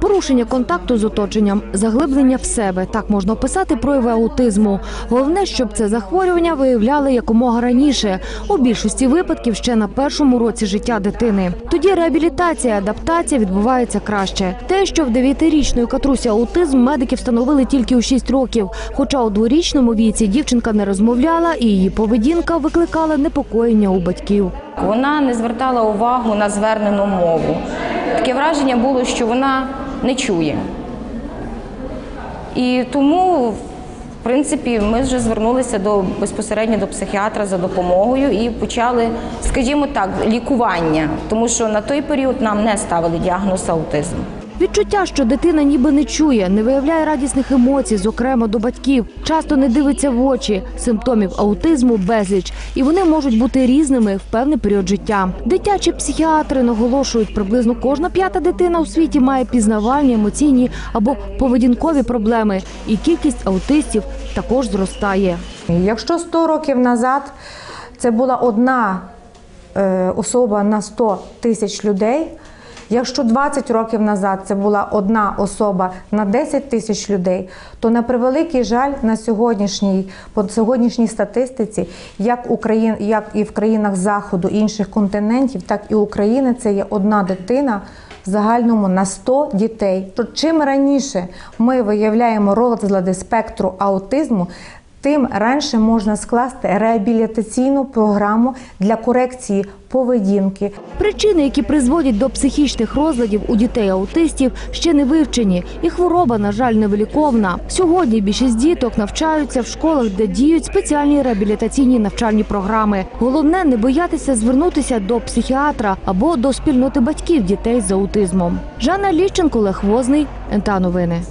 Порушення контакту з оточенням, заглиблення в себе так можна описати прояви аутизму. Головне, щоб це захворювання виявляли якомога раніше. У більшості випадків ще на першому році життя дитини. Тоді реабілітація, адаптація відбувається краще. Те, що в дев'ятирічної катрусі аутизм медики встановили тільки у 6 років. Хоча у дворічному віці дівчинка не розмовляла і її поведінка викликала непокоєння у батьків. Вона не звертала увагу на звернену мову. Таке враження було, що вона не чує. І тому, в принципі, ми вже звернулися до безпосередньо до психіатра за допомогою і почали, скажімо так, лікування, тому що на той період нам не ставили діагноз аутизм. Відчуття, що дитина ніби не чує, не виявляє радісних емоцій, зокрема до батьків, часто не дивиться в очі, симптомів аутизму безліч, і вони можуть бути різними в певний період життя. Дитячі психіатри наголошують, приблизно кожна п'ята дитина у світі має пізнавальні, емоційні або поведінкові проблеми, і кількість аутистів також зростає. Якщо 100 років назад це була одна е, особа на 100 тисяч людей, якщо 20 років назад це була одна особа на 10 тисяч людей, то на превеликий жаль на сьогоднішній по сьогоднішній статистиці, як Україн, як і в країнах Заходу і інших континентів, так і України, це є одна дитина. В загальному на 100 дітей. То чим раніше ми виявляємо розлади спектру аутизму, тим раніше можна скласти реабілітаційну програму для корекції поведінки, Причини, які призводять до психічних розладів у дітей-аутистів, ще не вивчені, і хвороба, на жаль, невиліковна. Сьогодні більшість діток навчаються в школах, де діють спеціальні реабілітаційні навчальні програми. Головне не боятися звернутися до психіатра або до спільноти батьків дітей з аутизмом. Жанна Олег Возний, НТА Новини.